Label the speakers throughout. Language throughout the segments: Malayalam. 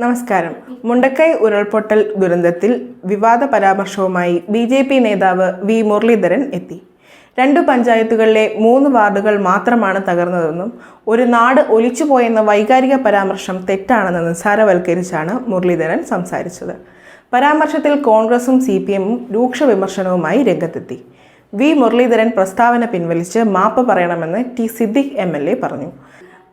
Speaker 1: നമസ്കാരം. മുണ്ടക്കൈ ഉരുൾപൊട്ടൽ ദുരന്തത്തിൽ വിവാദ പരാമർശവുമായി ബി ജെ പി നേതാവ് വി മുരളീധരൻ എത്തി. രണ്ടു പഞ്ചായത്തുകളിലെ മൂന്ന് വാർഡുകൾ മാത്രമാണ് തകർന്നതെന്നും ഒരു നാട് ഒലിച്ചുപോയെന്ന വൈകാരിക പരാമർശം തെറ്റാണെന്ന് നിസ്സാരവൽക്കരിച്ചാണ് മുരളീധരൻ സംസാരിച്ചത്. പരാമർശത്തിൽ കോൺഗ്രസും സി പി എമ്മും രൂക്ഷ വിമർശനവുമായി രംഗത്തെത്തി. വി മുരളീധരൻ പ്രസ്താവന പിൻവലിച്ച് മാപ്പ് പറയണമെന്ന് T Siddique M L A പറഞ്ഞു.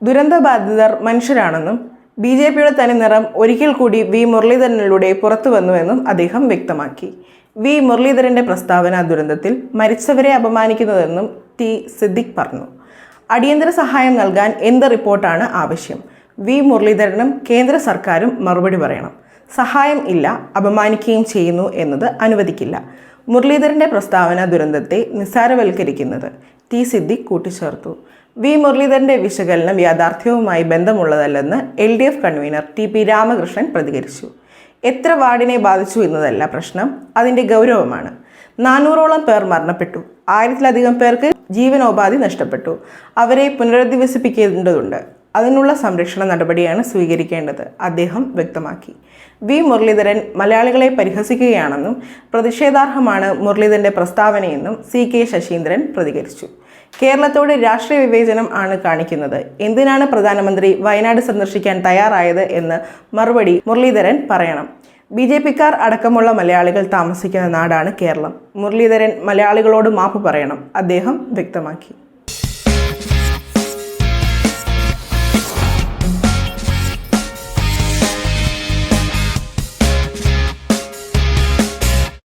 Speaker 1: ദുരന്തബാധിതർ മനുഷ്യരാണെന്നും ബി ജെ പിയുടെ തനി നിറം ഒരിക്കൽ കൂടി വി മുരളീധരനിലൂടെ പുറത്തു വന്നുവെന്നും അദ്ദേഹം വ്യക്തമാക്കി. വി മുരളീധരന്റെ പ്രസ്താവന ദുരന്തത്തിൽ മരിച്ചവരെ അപമാനിക്കുന്നതെന്നും ടി സിദ്ദിഖ് പറഞ്ഞു. അടിയന്തര സഹായം നൽകാൻ എന്ത് റിപ്പോർട്ടാണ് ആവശ്യം? വി മുരളീധരനും കേന്ദ്ര സർക്കാരും മറുപടി പറയണം. സഹായം ഇല്ല അപമാനിക്കുകയും ചെയ്യുന്നു എന്നത് അനുവദിക്കില്ല. മുരളീധരന്റെ പ്രസ്താവന ദുരന്തത്തെ നിസ്സാരവൽക്കരിക്കുന്നത് ടി സിദ്ദിഖ് കൂട്ടിച്ചേർത്തു. വി മുരളീധരന്റെ വിശകലനം യാഥാർത്ഥ്യവുമായി ബന്ധമുള്ളതല്ലെന്ന് L D F convener T P Ramakrishnan പ്രതികരിച്ചു. എത്ര വാർഡിനെ ബാധിച്ചു എന്നതല്ല പ്രശ്നം അതിന്റെ ഗൗരവമാണ്. നാനൂറോളം പേർ മരണപ്പെട്ടു. ആയിരത്തിലധികം പേർക്ക് ജീവനോപാധി നഷ്ടപ്പെട്ടു. അവരെ പുനരധിവസിപ്പിക്കേണ്ടതുണ്ട്. അതിനുള്ള സംരക്ഷണ നടപടിയാണ് സ്വീകരിക്കേണ്ടത് അദ്ദേഹം വ്യക്തമാക്കി. വി. മുരളീധരൻ മലയാളികളെ പരിഹസിക്കുകയാണെന്നും പ്രതിഷേധാർഹമാണ് മുരളീധരന്റെ പ്രസ്താവനയെന്നും സി. കെ. ശശീന്ദ്രൻ പ്രതികരിച്ചു. കേരളത്തോട് രാഷ്ട്രീയ വിവേചനം ആണ് കാണിക്കുന്നത്. എന്തിനാണ് പ്രധാനമന്ത്രി വയനാട് സന്ദർശിക്കാൻ തയ്യാറായത് എന്ന് മറുപടി മുരളീധരൻ പറയണം. ബി. ജെ. പിക്കാർ അടക്കമുള്ള മലയാളികൾ താമസിക്കുന്ന നാടാണ് കേരളം. മുരളീധരൻ മലയാളികളോട് മാപ്പ് പറയണം അദ്ദേഹം വ്യക്തമാക്കി.